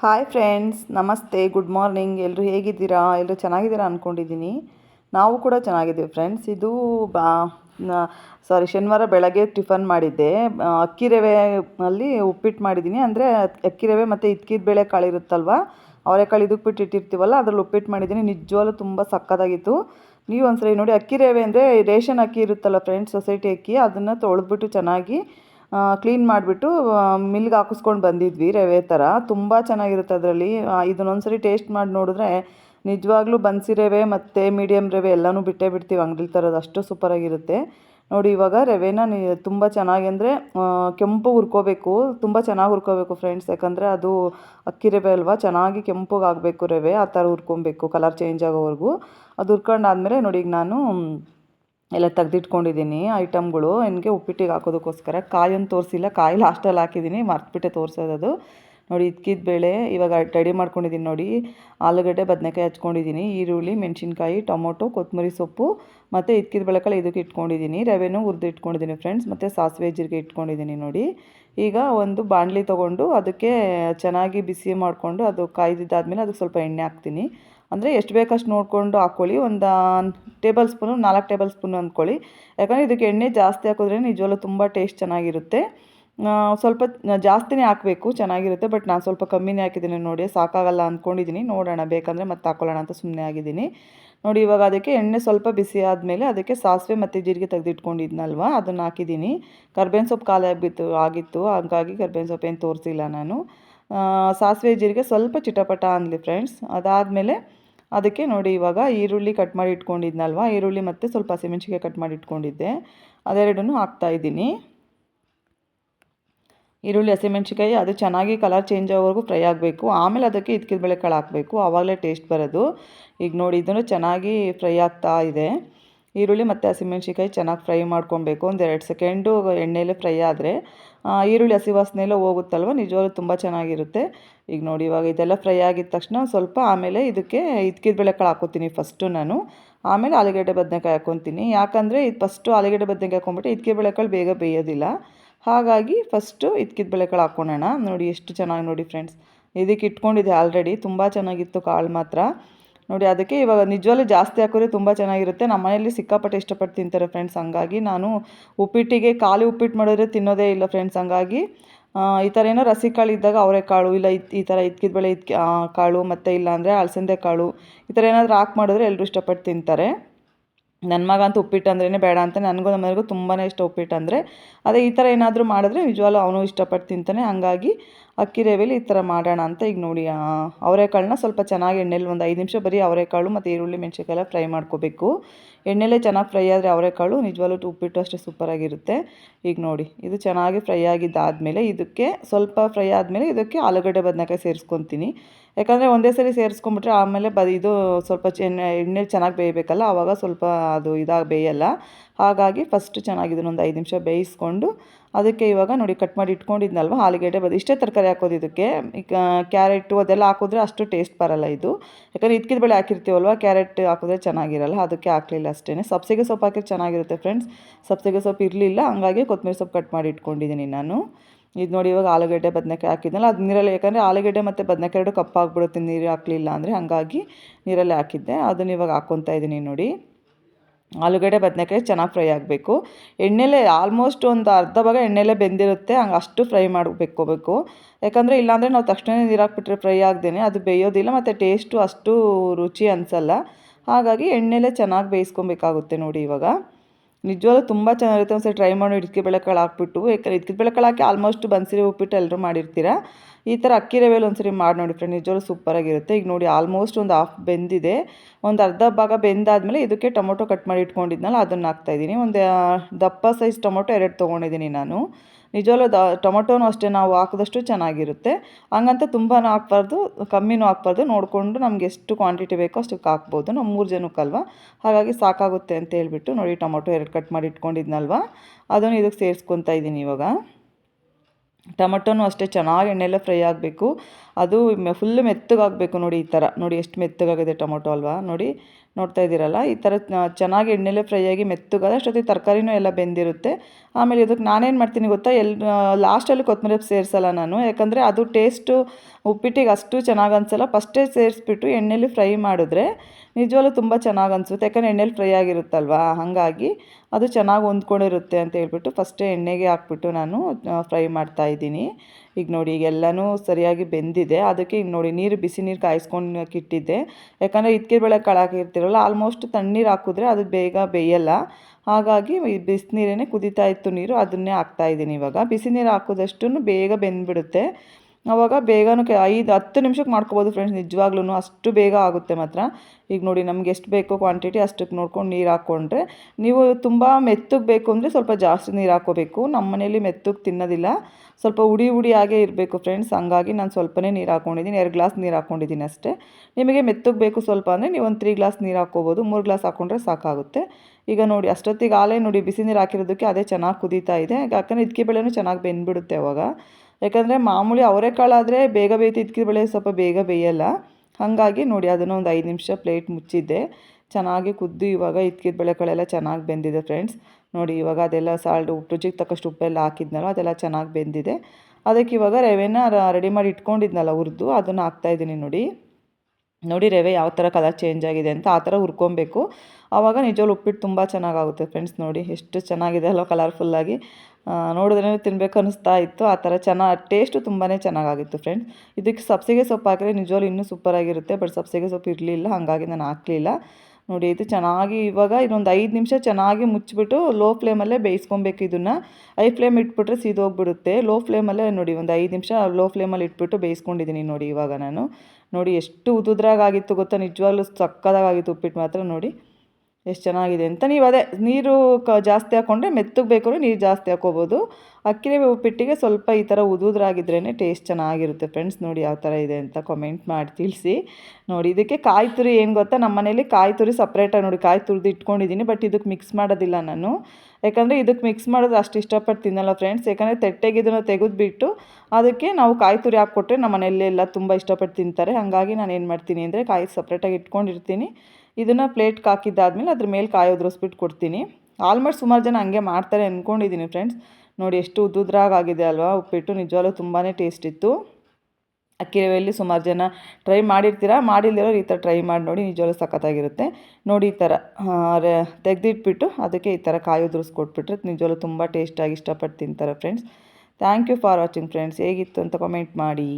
Hi friends ನಮಸ್ತೆ good morning ಎಲ್ಲರೂ ಹೇಗಿದ್ದೀರಾ? ಎಲ್ಲರೂ ಚೆನ್ನಾಗಿದ್ದೀರಾ ಅಂದ್ಕೊಂಡಿದ್ದೀನಿ ನಾವು ಕೂಡ ಚೆನ್ನಾಗಿದ್ದೀವಿ ಫ್ರೆಂಡ್ಸ್ ಇದು ಸಾರಿ ಶನಿವಾರ ಬೆಳಗ್ಗೆ ಟಿಫನ್ ಮಾಡಿದ್ದೆ. ಅಕ್ಕಿ ರವೆ ಅಲ್ಲಿ ಉಪ್ಪಿಟ್ಟು ಮಾಡಿದ್ದೀನಿ. ಅಂದರೆ ಅಕ್ಕಿ ರವೆ ಮತ್ತು ಇದ್ಕಿದ ಬೇಳೆ ಕಾಳು ಇರುತ್ತಲ್ವ? ಅವರೆಕಾಳು ಉಪ್ಪಿಟ್ಟು ಇಟ್ಟಿರ್ತೀವಲ್ಲ, ಅದ್ರಲ್ಲಿ ಉಪ್ಪಿಟ್ಟು ಮಾಡಿದ್ದೀನಿ. ನಿಜವಾಗ್ಲೂ ತುಂಬ ಸಕ್ಕತ್ತಾಗಿತ್ತು. ನೀವು ಒಂದ್ಸರಿ ನೋಡಿ, ಅಕ್ಕಿ ರವೆ ಅಂದರೆ ರೇಷನ್ ಅಕ್ಕಿ ಇರುತ್ತಲ್ಲ ಫ್ರೆಂಡ್ಸ್ ಸೊಸೈಟಿ ಅಕ್ಕಿ, ಅದನ್ನು ತೊಳೆದ್ಬಿಟ್ಟು ಚೆನ್ನಾಗಿ ಕ್ಲೀನ್ ಮಾಡಿಬಿಟ್ಟು ಮಿಲ್ಗೆ ಹಾಕಿಸ್ಕೊಂಡು ಬಂದಿದ್ವಿ ರವೆ ಥರ ತುಂಬ ಚೆನ್ನಾಗಿರುತ್ತೆ ಅದರಲ್ಲಿ. ಇದನ್ನೊಂದ್ಸರಿ ಟೇಸ್ಟ್ ಮಾಡಿ ನೋಡಿದ್ರೆ ನಿಜವಾಗ್ಲೂ ಬನ್ಸಿ ರವೆ ಮತ್ತು ಮೀಡಿಯಮ್ ರವೆ ಎಲ್ಲನೂ ಬಿಟ್ಟೇ ಬಿಡ್ತೀವಿ ಅಂಗಡಿಲಿ ತರೋದು. ಅಷ್ಟು ಸೂಪರಾಗಿರುತ್ತೆ ನೋಡಿ, ಇವಾಗ ರವೆನ ನೀ, ತುಂಬ ಚೆನ್ನಾಗಿ ಅಂದರೆ ಕೆಂಪು ಹುರ್ಕೋಬೇಕು. ತುಂಬ ಚೆನ್ನಾಗಿ ಹುರ್ಕೋಬೇಕು ಫ್ರೆಂಡ್ಸ್ ಯಾಕಂದರೆ ಅದು ಅಕ್ಕಿ ರವೆ ಅಲ್ವಾ? ಚೆನ್ನಾಗಿ ಕೆಂಪಗೆ ಆಗಬೇಕು ರವೆ. ಆ ಥರ ಹುರ್ಕೊಬೇಕು. ಕಲರ್ ಚೇಂಜ್ ಆಗೋವರೆಗೂ. ಅದು ಹುರ್ಕೊಂಡಾದ್ಮೇಲೆ ನೋಡಿ, ಈಗ ನಾನು ಎಲ್ಲ ತೆಗೆದಿಟ್ಕೊಂಡಿದ್ದೀನಿ ಐಟಮ್ಗಳು. ನನಗೆ ಉಪ್ಪಿಟ್ಟಿಗೆ ಹಾಕೋದಕ್ಕೋಸ್ಕರ ಕಾಯನ್ನು ತೋರಿಸಿಲ್ಲ. ಕಾಯಿ ಲಾಸ್ಟಲ್ಲಿ ಹಾಕಿದ್ದೀನಿ. ಮರ್ತ್ಬಿಟ್ಟೆ ತೋರಿಸೋದದು. ನೋಡಿ, ಇದ್ಕಿದ ಬೇಳೆ ಇವಾಗ ರೆಡಿ ಮಾಡ್ಕೊಂಡಿದ್ದೀನಿ ನೋಡಿ. ಆಲೂಗಡ್ಡೆ, ಬದನೆಕಾಯಿ ಹಚ್ಕೊಂಡಿದ್ದೀನಿ. ಈರುಳ್ಳಿ, ಮೆಣಸಿನ್ಕಾಯಿ, ಟೊಮೊಟೊ, ಕೊತ್ತಂಬರಿ ಸೊಪ್ಪು ಮತ್ತು ಇದ್ಕಿದ ಬೆಳಕಲ್ಲಿ ಇದಕ್ಕೆ ಇಟ್ಕೊಂಡಿದ್ದೀನಿ. ರವೆನೂ ಹುರಿದು ಇಟ್ಕೊಂಡಿದ್ದೀನಿ ಫ್ರೆಂಡ್ಸ್ ಮತ್ತು ಸಾಸಿವೆ, ಜೀರಿಗೆ ಇಟ್ಕೊಂಡಿದ್ದೀನಿ ನೋಡಿ. ಈಗ ಒಂದು ಬಾಣಲಿ ತೊಗೊಂಡು ಅದಕ್ಕೆ ಚೆನ್ನಾಗಿ ಬಿಸಿ ಮಾಡಿಕೊಂಡು ಅದು ಕಾಯ್ದಿದ್ದಾದ್ಮೇಲೆ ಅದಕ್ಕೆ ಸ್ವಲ್ಪ ಎಣ್ಣೆ ಹಾಕ್ತೀನಿ. ಅಂದರೆ ಎಷ್ಟು ಬೇಕಷ್ಟು ನೋಡಿಕೊಂಡು ಹಾಕ್ಕೊಳ್ಳಿ. ಒಂದು ಟೇಬಲ್ ಸ್ಪೂನು, ನಾಲ್ಕು ಟೇಬಲ್ ಸ್ಪೂನು ಅಂದ್ಕೊಳ್ಳಿ. ಯಾಕಂದರೆ ಇದಕ್ಕೆ ಎಣ್ಣೆ ಜಾಸ್ತಿ ಹಾಕಿದ್ರೆ ನಿಜವಲ್ಲೂ ತುಂಬ ಟೇಸ್ಟ್ ಚೆನ್ನಾಗಿರುತ್ತೆ. ಸ್ವಲ್ಪ ಜಾಸ್ತಿನೇ ಹಾಕಬೇಕು, ಚೆನ್ನಾಗಿರುತ್ತೆ. ಬಟ್ ನಾನು ಸ್ವಲ್ಪ ಕಮ್ಮಿನೇ ಹಾಕಿದ್ದೀನಿ ನೋಡಿ, ಸಾಕಾಗಲ್ಲ ಅಂದ್ಕೊಂಡಿದ್ದೀನಿ. ನೋಡೋಣ, ಬೇಕಂದರೆ ಮತ್ತೆ ಹಾಕ್ಕೊಳ್ಳೋಣ ಅಂತ ಸುಮ್ಮನೆ ಆಗಿದ್ದೀನಿ. ನೋಡಿ, ಇವಾಗ ಅದಕ್ಕೆ ಎಣ್ಣೆ ಸ್ವಲ್ಪ ಬಿಸಿ ಆದಮೇಲೆ ಅದಕ್ಕೆ ಸಾಸಿವೆ ಮತ್ತು ಜೀರಿಗೆ ತೆಗೆದಿಟ್ಕೊಂಡಿದ್ನಲ್ವ, ಅದನ್ನು ಹಾಕಿದ್ದೀನಿ. ಕರ್ಬೇವಿನ ಸೊಪ್ಪು ಖಾಲಿ ಆಗಿಬಿತ್ತು, ಆಗಿತ್ತು. ಹಾಗಾಗಿ ಕರ್ಬೇವಿನ ಸೊಪ್ಪು ಏನು ತೋರಿಸಿಲ್ಲ ನಾನು. ಸಾಸಿವೆ ಜೀರಿಗೆ ಸ್ವಲ್ಪ ಚಿಟಪಟ ಅನ್ನಲಿ ಫ್ರೆಂಡ್ಸ್ ಅದಾದಮೇಲೆ ಅದಕ್ಕೆ ನೋಡಿ ಇವಾಗ ಈರುಳ್ಳಿ ಕಟ್ ಮಾಡಿ ಇಟ್ಕೊಂಡಿದ್ನಲ್ವ? ಈರುಳ್ಳಿ ಮತ್ತು ಸ್ವಲ್ಪ ಹಸಿಮೆಣ್ಸಿಗೆ ಕಟ್ ಮಾಡಿ ಇಟ್ಕೊಂಡಿದ್ದೆ. ಅದೆರಡನ್ನೂ ಹಾಕ್ತಾಯಿದ್ದೀನಿ ಈರುಳ್ಳಿ ಹಸಿಮೆಣ್ಸಿಕಾಯಿ ಅದು ಚೆನ್ನಾಗಿ ಕಲರ್ ಚೇಂಜ್ ಆಗೋವರೆಗೂ ಫ್ರೈ ಆಗಬೇಕು. ಆಮೇಲೆ ಅದಕ್ಕೆ ಇದ್ಕಿದ ಬೇಳೆಕಾಳು ಹಾಕಬೇಕು. ಆವಾಗಲೇ ಟೇಸ್ಟ್ ಬರೋದು. ಈಗ ನೋಡಿ, ಇದನ್ನು ಚೆನ್ನಾಗಿ ಫ್ರೈ ಆಗ್ತಾ ಇದೆ. ಈರುಳ್ಳಿ ಮತ್ತು ಹಸಿಮೆಣ್ಸಿಕಾಯಿ ಚೆನ್ನಾಗಿ ಫ್ರೈ ಮಾಡ್ಕೊಬೇಕು. ಒಂದು ಎರಡು ಸೆಕೆಂಡು ಎಣ್ಣೆಯಲ್ಲಿ ಫ್ರೈ ಆದರೆ ಈರುಳ್ಳಿ ಹಸಿ ವಾಸನೆ ಎಲ್ಲ ಹೋಗುತ್ತಲ್ವ? ನಿಜವಾಗ್ಲೂ ತುಂಬ ಚೆನ್ನಾಗಿರುತ್ತೆ. ಈಗ ನೋಡಿ, ಇವಾಗ ಇದೆಲ್ಲ ಫ್ರೈ ಆಗಿದ ತಕ್ಷಣ ಸ್ವಲ್ಪ ಆಮೇಲೆ ಇದಕ್ಕೆ ಇದ್ಕಿದ ಬೆಳೆಕಾಳು ಹಾಕೋತೀನಿ ಫಸ್ಟು ನಾನು. ಆಮೇಲೆ ಆಲೂಗಡ್ಡೆ ಬದನೆಕಾಯಿ ಹಾಕ್ಕೊತೀನಿ ಯಾಕಂದರೆ ಇದು ಫಸ್ಟು ಆಲೂಗಡ್ಡೆ ಬದನೆಕಾಯಿ ಹಾಕೊಂಬಿಟ್ಟು ಇದಕ್ಕೆ ಬೆಳೆಕಾಳು ಬೇಗ ಬೇಯೋದಿಲ್ಲ. ಹಾಗಾಗಿ ಫಸ್ಟು ಇದ್ಕಿದ ಬೆಳೆಕಾಳು ಹಾಕ್ಕೊಳ್ಳೋಣ ನೋಡಿ, ಎಷ್ಟು ಚೆನ್ನಾಗಿ ನೋಡಿ ಫ್ರೆಂಡ್ಸ್ ಇದಕ್ಕೆ ಇಟ್ಕೊಂಡಿದ್ದೆ ಆಲ್ರೆಡಿ ತುಂಬ ಚೆನ್ನಾಗಿತ್ತು ಕಾಳು ಮಾತ್ರ. ನೋಡಿ, ಅದಕ್ಕೆ ಇವಾಗ ನಿಜವಾಗ್ಲೂ ಜಾಸ್ತಿ ಹಾಕಿದ್ರೆ ತುಂಬ ಚೆನ್ನಾಗಿರುತ್ತೆ. ನಮ್ಮ ಮನೆಯಲ್ಲಿ ಸಿಕ್ಕಾಪಟ್ಟೆ ಇಷ್ಟಪಟ್ಟು ತಿಂತಾರೆ ಫ್ರೆಂಡ್ಸ್ ಹಂಗಾಗಿ ನಾನು ಉಪ್ಪಿಟ್ಟಿಗೆ ಖಾಲಿ ಉಪ್ಪಿಟ್ಟು ಮಾಡಿದ್ರೆ ತಿನ್ನೋದೇ ಇಲ್ಲ ಫ್ರೆಂಡ್ಸ್ ಹಂಗಾಗಿ ಈ ಥರ ಏನೋ ರಸಿ ಕಾಳು ಇದ್ದಾಗ ಅವರೆಕಾಳು ಇಲ್ಲ ಈ ಥರ ಇದ್ಕಿದ ಬೆಳೆ ಇದ್ ಕಾಳು ಮತ್ತು ಇಲ್ಲಾಂದರೆ ಅಲಸಂದೆ ಕಾಳು ಈ ಥರ ಏನಾದರೂ ಹಾಕಿ ಮಾಡಿದ್ರೆ ಎಲ್ಲರೂ ಇಷ್ಟಪಟ್ಟು ತಿಂತಾರೆ. ನನ್ನ ಮಗ ಅಂತ ಉಪ್ಪಿಟ್ಟು ಅಂದ್ರೇ ಬೇಡ ಅಂತ ನನಗೂ ನಮ್ಮ ಮನೆಗೂ ತುಂಬಾ ಇಷ್ಟ ಉಪ್ಪಿಟ್ಟು ಅಂದರೆ ಅದೇ ಈ ಥರ ಏನಾದರೂ ಮಾಡಿದ್ರೆ ನಿಜವಾಗ್ಲೂ ಅವನು ಇಷ್ಟಪಟ್ಟು ತಿಂತಾನೆ. ಹಂಗಾಗಿ ಅಕ್ಕಿ ರವೆಲಿ ಈ ಥರ ಮಾಡೋಣ ಅಂತ ಈಗ ನೋಡಿ ಅವರೆಕಾಳನ್ನ ಸ್ವಲ್ಪ ಚೆನ್ನಾಗಿ ಎಣ್ಣೆಲಿ ಒಂದು ಐದು ನಿಮಿಷ ಬರೀ ಅವರೆಕಾಳು ಮತ್ತು ಈರುಳ್ಳಿ ಮೆಣಸಿನ್ಕಾಯಿ ಎಲ್ಲ ಫ್ರೈ ಮಾಡ್ಕೋಬೇಕು. ಎಣ್ಣೆಲೇ ಚೆನ್ನಾಗಿ ಫ್ರೈ ಆದರೆ ಅವರೆಕಾಳು ನಿಜವಾಗ್ಲೂ ಉಪ್ಪಿಟ್ಟು ಅಷ್ಟೇ ಸೂಪರಾಗಿರುತ್ತೆ ಈಗ ನೋಡಿ, ಇದು ಚೆನ್ನಾಗಿ ಫ್ರೈ ಆಗಿದ್ದಾದಮೇಲೆ ಇದಕ್ಕೆ ಸ್ವಲ್ಪ ಫ್ರೈ ಆದಮೇಲೆ ಇದಕ್ಕೆ ಆಲೂಗಡ್ಡೆ, ಬದನೆಕಾಯಿ ಸೇರಿಸ್ಕೊತೀನಿ. ಯಾಕಂದರೆ ಒಂದೇ ಸರಿ ಸೇರಿಸ್ಕೊಂಬಿಟ್ರೆ ಆಮೇಲೆ ಬ ಇದು ಸ್ವಲ್ಪ ಚೆ- ಎಣ್ಣೆ ಎಣ್ಣೆಲಿ ಚೆನ್ನಾಗಿ ಬೇಯಬೇಕಲ್ಲ ಆವಾಗ ಸ್ವಲ್ಪ ಅದು ಇದಾಗಿ ಬೇಯಲ್ಲ. ಹಾಗಾಗಿ ಫಸ್ಟ್ ಚೆನ್ನಾಗಿ ಇದನ್ನೊಂದು ಐದು ನಿಮಿಷ ಬೇಯಿಸ್ಕೊಂಡು ಅದಕ್ಕೆ ಇವಾಗ ನೋಡಿ ಕಟ್ ಮಾಡಿ ಇಟ್ಕೊಂಡಿದ್ನಲ್ವ, ಆಲೂಗೆಡ್ಡೆ ಬದು ಇಷ್ಟೇ ತರಕಾರಿ ಹಾಕೋದು ಇದಕ್ಕೆ. ಈಗ ಕ್ಯಾರೆಟು ಅದೆಲ್ಲ ಹಾಕಿದ್ರೆ ಅಷ್ಟು ಟೇಸ್ಟ್ ಬರಲ್ಲ ಇದು. ಯಾಕಂದರೆ ಇದ್ಕಿದ ಬೆಳೆ ಹಾಕಿರ್ತೀವಲ್ವ, ಕ್ಯಾರೆಟ್ ಹಾಕಿದ್ರೆ ಚೆನ್ನಾಗಿರಲ್ಲ, ಅದಕ್ಕೆ ಹಾಕಲಿಲ್ಲ ಅಷ್ಟೇ ಸಬ್ಸಿಗೆ ಸೊಪ್ಪು ಹಾಕಿದ್ರೆ ಚೆನ್ನಾಗಿರುತ್ತೆ ಫ್ರೆಂಡ್ಸ್ ಸಬ್ಸಿಗೆ ಸೊಪ್ಪು ಇರಲಿಲ್ಲ, ಹಂಗಾಗಿ ಕೊತ್ತಂಬರಿ ಸೊಪ್ಪು ಕಟ್ ಮಾಡಿ ಇಟ್ಕೊಂಡಿದ್ದೀನಿ ನಾನು. ಇದು ನೋಡಿ ಇವಾಗ ಆಲೂಗಡ್ಡೆ ಬದನೆಕಾಯಿ ಹಾಕಿದ್ನಲ್ಲ, ಅದು ನೀರಲ್ಲಿ ಯಾಕಂದರೆ ಆಲೂಗಡ್ಡೆ ಮತ್ತು ಬದನೆಕಾಯಿ ಎರಡು ಕಪ್ಪಾಗ್ಬಿಡುತ್ತೆ, ನೀರು ಹಾಕಲಿಲ್ಲ ಅಂದರೆ ಹಾಗಾಗಿ ನೀರಲ್ಲಿ ಹಾಕಿದ್ದೆ. ಅದನ್ನ ಇವಾಗ ಹಾಕ್ಕೊತಾ ಇದ್ದೀನಿ ನೋಡಿ. ಆಲೂಗಡ್ಡೆ ಬದನೆಕಾಯಿ ಚೆನ್ನಾಗಿ ಫ್ರೈ ಆಗಬೇಕು. ಎಣ್ಣೆಲೇ ಆಲ್ಮೋಸ್ಟ್ ಒಂದು ಅರ್ಧ ಭಾಗ ಎಣ್ಣೆಲೇ ಬೆಂದಿರುತ್ತೆ, ಹಂಗೆ ಅಷ್ಟು ಫ್ರೈ ಮಾಡಬೇಕೋಬೇಕು ಯಾಕಂದರೆ ಇಲ್ಲಾಂದರೆ ನಾವು ತಕ್ಷಣ ನೀರು ಹಾಕ್ಬಿಟ್ರೆ ಫ್ರೈ ಆಗದೇನೆ, ಅದು ಬೇಯೋದಿಲ್ಲ ಮತ್ತು ಟೇಸ್ಟು ಅಷ್ಟು ರುಚಿ ಅನಿಸಲ್ಲ. ಹಾಗಾಗಿ ಎಣ್ಣೆಲೇ ಚೆನ್ನಾಗಿ ಬೇಯಿಸ್ಕೊಬೇಕಾಗುತ್ತೆ ನೋಡಿ ಇವಾಗ. ನಿಜವಾಗ್ಲೂ ತುಂಬ ಚೆನ್ನಾಗಿರುತ್ತೆ. ಒಂದ್ಸರಿ ಟ್ರೈ ಮಾಡಿ ಇಡ್ಕೆ ಬೆಳಕಾಳು ಹಾಕ್ಬಿಟ್ಟು, ಯಾಕಂದ್ರೆ ಇದ್ಕಿ ಬೆಳಕಾಳು ಹಾಕಿ ಆಲ್ಮೋಸ್ಟ್ ಬನ್ಸಿರಿ ಉಪ್ಪಿಟ್ಟು ಎಲ್ಲರೂ ಮಾಡಿರ್ತೀರ? ಈ ಥರ ಅಕ್ಕಿ ರವೆಯಲ್ಲಿ ಒಂದ್ಸರಿ ಮಾಡಿ ನೋಡಿ ಫ್ರೆಂಡ್ ನಿಜವಾಗ್ಲೂ ಸೂಪರಾಗಿರುತ್ತೆ ಈಗ ನೋಡಿ ಆಲ್ಮೋಸ್ಟ್ ಒಂದು ಹಾಫ್ ಬೆಂದಿದೆ. ಒಂದು ಅರ್ಧ ಭಾಗ ಬೆಂದಾದಮೇಲೆ ಇದಕ್ಕೆ ಟೊಮೊಟೊ ಕಟ್ ಮಾಡಿ ಇಟ್ಕೊಂಡಿದ್ನಲ್ಲ, ಅದನ್ನು ಹಾಕ್ತಾಯಿದ್ದೀನಿ ಒಂದು ದಪ್ಪ ಸೈಜ್ ಟೊಮೊಟೊ ಎರಡು ತೊಗೊಂಡಿದ್ದೀನಿ ನಾನು. ನಿಜವಾಗ್ಲೂ ದ ಟೊಮೊಟೊನೂ ಅಷ್ಟೇ ನಾವು ಹಾಕಿದಷ್ಟು ಚೆನ್ನಾಗಿರುತ್ತೆ. ಹಂಗಂತ ತುಂಬನೂ ಹಾಕ್ಬಾರ್ದು, ಕಮ್ಮಿನೂ ಹಾಕ್ಬಾರ್ದು. ನೋಡಿಕೊಂಡು ನಮ್ಗೆ ಎಷ್ಟು ಕ್ವಾಂಟಿಟಿ ಬೇಕೋ ಅಷ್ಟಕ್ಕೆ ಹಾಕ್ಬೋದು. ನಾವು ಮೂರು ಜನಕ್ಕಲ್ವ? ಹಾಗಾಗಿ ಸಾಕಾಗುತ್ತೆ ಅಂತ ಹೇಳ್ಬಿಟ್ಟು ನೋಡಿ ಟೊಮೊಟೊ ಎರಡು ಕಟ್ ಮಾಡಿ ಇಟ್ಕೊಂಡಿದ್ನಲ್ವ? ಅದನ್ನು ಇದಕ್ಕೆ ಸೇರಿಸ್ಕೊತಾ ಇದ್ದೀನಿ ಇವಾಗ. ಟೊಮೊಟೊನೂ ಅಷ್ಟೇ ಚೆನ್ನಾಗಿ ಎಣ್ಣೆಲ್ಲ ಫ್ರೈ ಆಗಬೇಕು. ಅದು ಫುಲ್ ಮೆತ್ತಗಾಗಬೇಕು ನೋಡಿ ಈ ಥರ. ನೋಡಿ ಎಷ್ಟು ಮೆತ್ತಗಾಗಿದೆ ಟೊಮೊಟೊ ಅಲ್ವಾ? ನೋಡಿ ನೋಡ್ತಾ ಇದ್ದೀರಲ್ಲ? ಈ ಥರ ಚೆನ್ನಾಗಿ ಎಣ್ಣೆಲೆ ಫ್ರೈ ಆಗಿ ಮೆತ್ತಗಾದ ಅಷ್ಟೊತ್ತಿಗೆ ತರಕಾರಿನೂ ಎಲ್ಲ ಬೆಂದಿರುತ್ತೆ. ಆಮೇಲೆ ಇದಕ್ಕೆ ನಾನೇನು ಮಾಡ್ತೀನಿ ಗೊತ್ತಾ? ಎಲ್ ಲಾಸ್ಟಲ್ಲಿ ಕೊತ್ತಂಬರಿ ಸೇರಿಸಲ್ಲ ನಾನು. ಯಾಕಂದರೆ ಅದು ಟೇಸ್ಟು ಉಪ್ಪಿಟ್ಟಿಗೆ ಅಷ್ಟು ಚೆನ್ನಾಗಿ ಅನಿಸಲ್ಲ. ಫಸ್ಟೇ ಸೇರಿಸ್ಬಿಟ್ಟು ಎಣ್ಣೆಲಿ ಫ್ರೈ ಮಾಡಿದ್ರೆ ನಿಜವಾಗ್ಲೂ ತುಂಬ ಚೆನ್ನಾಗಿ ಅನಿಸುತ್ತೆ. ಯಾಕಂದರೆ ಎಣ್ಣೆಲಿ ಫ್ರೈ ಆಗಿರುತ್ತಲ್ವಾ? ಹಾಗಾಗಿ ಅದು ಚೆನ್ನಾಗಿ ಹೊಂದ್ಕೊಂಡಿರುತ್ತೆ ಅಂತ ಹೇಳ್ಬಿಟ್ಟು ಫಸ್ಟೇ ಎಣ್ಣೆಗೆ ಹಾಕ್ಬಿಟ್ಟು ನಾನು ಫ್ರೈ ಮಾಡ್ತಾ ಇದ್ದೀನಿ. ಈಗ ನೋಡಿ, ಈಗ ಎಲ್ಲನೂ ಸರಿಯಾಗಿ ಬೆಂದಿದೆ. ಅದಕ್ಕೆ ಈಗ ನೋಡಿ, ನೀರು ಬಿಸಿ ನೀರು ಕಾಯಿಸ್ಕೊಂಡು ಇಟ್ಟಿದ್ದೆ ಯಾಕಂದರೆ ಇದಕ್ಕೆ ಬೆಳೆ ಕಳಾಕಿರ್ತಿರಲ್ಲ ಆಲ್ಮೋಸ್ಟ್ ತಣ್ಣೀರು ಹಾಕಿದ್ರೆ ಅದು ಬೇಗ ಬೇಯಲ್ಲ. ಹಾಗಾಗಿ ಬಿಸಿನೀರೇ ಕುದೀತಾ ಇತ್ತು ನೀರು, ಅದನ್ನೇ ಹಾಕ್ತಾ ಇದ್ದೀನಿ ಇವಾಗ. ಬಿಸಿ ನೀರು ಹಾಕೋದಷ್ಟು ಬೇಗ ಬೆಂದ್ಬಿಡುತ್ತೆ. ಆವಾಗ ಬೇಗನೂ ಐದು ಹತ್ತು ನಿಮಿಷಕ್ಕೆ ಮಾಡ್ಕೊಬೋದು ಫ್ರೆಂಡ್ಸ್ ನಿಜವಾಗ್ಲೂ ಅಷ್ಟು ಬೇಗ ಆಗುತ್ತೆ ಮಾತ್ರ. ಈಗ ನೋಡಿ ನಮ್ಗೆ ಎಷ್ಟು ಬೇಕೋ ಕ್ವಾಂಟಿಟಿ ಅಷ್ಟಕ್ಕೆ ನೋಡ್ಕೊಂಡು ನೀರು ಹಾಕ್ಕೊಂಡ್ರೆ ನೀವು ತುಂಬ ಮೆತ್ತಗೆ ಬೇಕು ಅಂದರೆ ಸ್ವಲ್ಪ ಜಾಸ್ತಿ ನೀರು ಹಾಕೋಬೇಕು ನಮ್ಮ ಮನೇಲಿ ಮೆತ್ತಗೆ ತಿನ್ನೋದಿಲ್ಲ. ಸ್ವಲ್ಪ ಉಡಿ ಉಡಿಯಾಗೇ ಇರಬೇಕು ಫ್ರೆಂಡ್ಸ್ ಹಂಗಾಗಿ ನಾನು ಸ್ವಲ್ಪನೇ ನೀರು ಹಾಕ್ಕೊಂಡಿದ್ದೀನಿ. ಎರಡು ಗ್ಲಾಸ್ ನೀರು ಹಾಕ್ಕೊಂಡಿದ್ದೀನಿ ಅಷ್ಟೇ. ನಿಮಗೆ ಮೆತ್ತಗೆ ಬೇಕು ಸ್ವಲ್ಪ ಅಂದರೆ ನೀವು ಒಂದು ತ್ರೀ ಗ್ಲಾಸ್ ನೀರು ಹಾಕ್ಕೋಬೋದು. ಮೂರು ಗ್ಲಾಸ್ ಹಾಕ್ಕೊಂಡ್ರೆ ಸಾಕಾಗುತ್ತೆ. ಈಗ ನೋಡಿ ಅಷ್ಟೊತ್ತಿಗೆ ಆಲೇ ನೋಡಿ ಬಿಸಿ ನೀರು ಹಾಕಿರೋದಕ್ಕೆ ಅದೇ ಚೆನ್ನಾಗಿ ಕುದೀತಾ ಇದೆ. ಯಾಕಂದರೆ ಇದಕ್ಕೆ ಬೆಳೆನೂ ಚೆನ್ನಾಗಿ ಬೆಂದ್ಬಿಡುತ್ತೆ ಅವಾಗ. ಯಾಕಂದರೆ ಮಾಮೂಲಿ ಅವರೆಕಾಳಾದರೆ ಬೇಗ ಬೇಯ್ತು ಇದಕ್ಕೆ ಬೆಳೆ ಸ್ವಲ್ಪ ಬೇಗ ಬೇಯಲ್ಲ. ಹಾಗಾಗಿ ನೋಡಿ, ಅದನ್ನು ಒಂದು ಐದು ನಿಮಿಷ ಪ್ಲೇಟ್ ಮುಚ್ಚಿದ್ದೆ. ಚೆನ್ನಾಗಿ ಕುದ್ದು ಇವಾಗ ಇದ್ಕಿದ ಬೆಳೆಗಳೆಲ್ಲ ಚೆನ್ನಾಗಿ ಬೆಂದಿದೆ ಫ್ರೆಂಡ್ಸ್ ನೋಡಿ, ಇವಾಗ ಅದೆಲ್ಲ ಸಾಲ್ಟ್ ಉಪ್ಪು ರುಚಿಗೆ ತಕ್ಕಷ್ಟು ಉಪ್ಪೆಲ್ಲ ಹಾಕಿದ್ನಲ್ಲ, ಅದೆಲ್ಲ ಚೆನ್ನಾಗಿ ಬೆಂದಿದೆ. ಅದಕ್ಕೆ ಇವಾಗ ರವೆನ ರೆಡಿ ಮಾಡಿ ಇಟ್ಕೊಂಡಿದ್ನಲ್ಲ ಹುರಿದು, ಅದನ್ನು ಹಾಕ್ತಾಯಿದ್ದೀನಿ ನೋಡಿ. ನೋಡಿ ರವೆ ಯಾವ ಥರ ಕಲರ್ ಚೇಂಜ್ ಆಗಿದೆ ಅಂತ ಆ ಥರ ಹುರ್ಕೊಬೇಕು. ಆವಾಗ ನಿಜವಾಗ್ಲೂ ಉಪ್ಪಿಟ್ಟು ತುಂಬ ಚೆನ್ನಾಗಾಗುತ್ತೆ ಫ್ರೆಂಡ್ಸ್ ನೋಡಿ, ಎಷ್ಟು ಚೆನ್ನಾಗಿದೆ ಅಲ್ವ ಕಲರ್ಫುಲ್ಲಾಗಿ ನೋಡಿದ್ರೆ ತಿನ್ಬೇಕು ಅನ್ನಿಸ್ತಾ ಇತ್ತು, ಆ ಥರ ಚೆನ್ನಾಗಿ ಟೇಸ್ಟು ತುಂಬಾ ಚೆನ್ನಾಗಾಗಿತ್ತು ಫ್ರೆಂಡ್ಸ್ ಇದಕ್ಕೆ ಸಬ್ಸಿಗೆ ಸೊಪ್ಪು ಹಾಕಿದ್ರೆ ನಿಜವಾಗ್ಲೂ ಇನ್ನೂ ಸೂಪರಾಗಿರುತ್ತೆ ಬಟ್ ಸಬ್ಸಿಗೆ ಸೊಪ್ಪು ಇರಲಿಲ್ಲ, ಹಾಗಾಗಿ ನಾನು ಹಾಕಲಿಲ್ಲ. ನೋಡಿ, ಇದು ಚೆನ್ನಾಗಿ ಇವಾಗ ಇನ್ನೊಂದು ಐದು ನಿಮಿಷ ಚೆನ್ನಾಗಿ ಮುಚ್ಚಿಬಿಟ್ಟು ಲೋ ಫ್ಲೇಮಲ್ಲೇ ಬೇಯಿಸ್ಕೊಬೇಕು ಇದನ್ನು. ಐ ಫ್ಲೇಮ್ ಇಟ್ಬಿಟ್ರೆ ಸೀದೋಗ್ಬಿಡುತ್ತೆ. ಲೋ ಫ್ಲೇಮಲ್ಲೇ ನೋಡಿ, ಒಂದು ಐದು ನಿಮಿಷ ಲೋ ಫ್ಲೇಮಲ್ಲಿ ಇಟ್ಬಿಟ್ಟು ಬೇಯಿಸ್ಕೊಂಡಿದ್ದೀನಿ ನೋಡಿ ಇವಾಗ ನಾನು. ನೋಡಿ ಎಷ್ಟು ಉದುದ್ರಾಗಿತ್ತು ಗೊತ್ತಾ? ನಿಜವಾಗ್ಲೂ ಸಕ್ಕದಾಗಾಗಿತ್ತು ಉಪ್ಪಿಟ್ಟು ಮಾತ್ರ ನೋಡಿ. ಎಷ್ಟು ಚೆನ್ನಾಗಿದೆ ಅಂತ. ನೀವು ಅದೇ ನೀರು ಕ ಜಾಸ್ತಿ ಹಾಕ್ಕೊಂಡ್ರೆ ಮೆತ್ತಗೆ ಬೇಕಾದ್ರೂ ನೀರು ಜಾಸ್ತಿ ಹಾಕ್ಕೋಬೋದು ಅಕ್ಕಿ ರವೆ ಉಪ್ಪಿಟ್ಟಿಗೆ ಸ್ವಲ್ಪ ಈ ಥರ ಉದುದ್ರಾಗಿದ್ರೇ ಟೇಸ್ಟ್ ಚೆನ್ನಾಗಿರುತ್ತೆ. ಫ್ರೆಂಡ್ಸ್ ನೋಡಿ ಯಾವ ಥರ ಇದೆ ಅಂತ ಕಮೆಂಟ್ ಮಾಡಿ ತಿಳಿಸಿ. ನೋಡಿ, ಇದಕ್ಕೆ ಕಾಯಿ ತುರಿ ಏನು ಗೊತ್ತಾ? ನಮ್ಮ ಮನೇಲಿ ಕಾಯಿ ತುರಿ ಸಪ್ರೇಟಾಗಿ ನೋಡಿ, ಕಾಯಿ ತುರಿದು ಇಟ್ಕೊಂಡಿದ್ದೀನಿ ಬಟ್ ಇದಕ್ಕೆ ಮಿಕ್ಸ್ ಮಾಡೋದಿಲ್ಲ ನಾನು. ಯಾಕಂದರೆ ಇದಕ್ಕೆ ಮಿಕ್ಸ್ ಮಾಡೋದು ಅಷ್ಟು ಇಷ್ಟಪಟ್ಟು ತಿನ್ನಲ್ಲ ಫ್ರೆಂಡ್ಸ್ ಯಾಕಂದರೆ ತಟ್ಟೆಗೆ ಇದನ್ನು ತೆಗೆದುಬಿಟ್ಟು ಅದಕ್ಕೆ ನಾವು ಕಾಯಿ ತುರಿ ಹಾಕ್ಕೊಟ್ರೆ ನಮ್ಮ ಮನೆಯಲ್ಲೆಲ್ಲ ತುಂಬ ಇಷ್ಟಪಟ್ಟು ತಿಂತಾರೆ. ಹಾಗಾಗಿ ನಾನು ಏನು ಮಾಡ್ತೀನಿ ಅಂದರೆ ಕಾಯಿ ಸಪ್ರೇಟಾಗಿ ಇಟ್ಕೊಂಡಿರ್ತೀನಿ. ಇದನ್ನು ಪ್ಲೇಟ್ಗೆ ಹಾಕಿದ್ದಾದ್ಮೇಲೆ ಅದ್ರ ಮೇಲೆ ಕಾಯಿ ಉದುರಿಸ್ಬಿಟ್ಟು ಕೊಡ್ತೀನಿ. ಆಲ್ಮೋಸ್ಟ್ ಸುಮಾರು ಜನ ಹಂಗೆ ಮಾಡ್ತಾರೆ ಅಂದ್ಕೊಂಡಿದ್ದೀನಿ ಫ್ರೆಂಡ್ಸ್. ನೋಡಿ ಎಷ್ಟು ಉದ್ದುದ್ರಾಗಿದೆ ಅಲ್ವಾ ಉಪ್ಪಿಟ್ಟು. ನಿಜವಾಗ್ಲೂ ತುಂಬಾ ಟೇಸ್ಟ್ ಇತ್ತು. ಅಕ್ಕಿ ರವೆಯಲ್ಲಿ ಸುಮಾರು ಜನ ಟ್ರೈ ಮಾಡಿರ್ತೀರಾ? ಮಾಡಿಲ್ದಿರೋರು ಈ ಥರ ಟ್ರೈ ಮಾಡಿ ನೋಡಿ, ನಿಜವಾಗ್ಲೂ ಸಖತ್ತಾಗಿರುತ್ತೆ. ನೋಡಿ ಈ ಥರ ತೆಗೆದಿಟ್ಬಿಟ್ಟು ಅದಕ್ಕೆ ಈ ಥರ ಕಾಯಿ ಉದುರಿಸ್ಕೊಟ್ಬಿಟ್ರೆ ನಿಜವಾಗ್ಲೂ ತುಂಬ ಟೇಸ್ಟಾಗಿ ಇಷ್ಟಪಟ್ಟು ತಿಂತಾರೆ friends. Thank you for watching friends. ಹೇಗಿತ್ತು ಅಂತ ಕಮೆಂಟ್ ಮಾಡಿ.